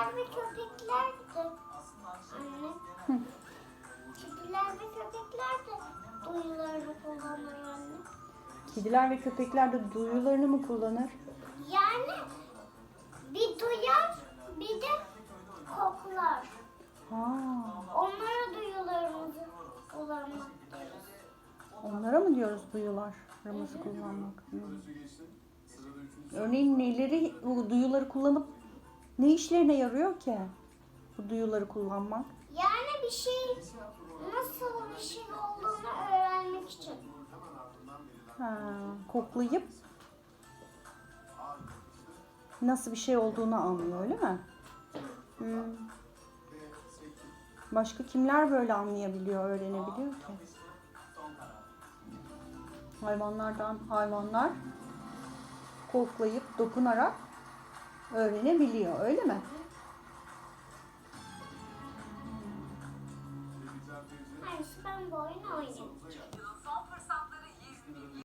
kediler ve köpekler de anne. Hı. Kediler ve köpekler de duyularını kullanır anne. Kediler ve köpekler de duyularını mı kullanır? Yani bir duyar bir de koklar. Ha, Onlara duyularımızı kullanmak deriz. onlara mı diyoruz duyularımızı kullanmak? Hmm. Örneğin neleri, bu duyuları kullanıp ne işlerine yarıyor ki? Bu duyuları kullanmak. Yani bir şey nasıl bir şey olduğunu öğrenmek için. Ha, koklayıp nasıl bir şey olduğunu anlıyor öyle mi? Hmm. Başka kimler böyle anlayabiliyor, öğrenebiliyor ki? Hayvanlardan hayvanlar koklayıp dokunarak öğrenebiliyor öyle mi? Hayır ben bu oyunu oynayayım.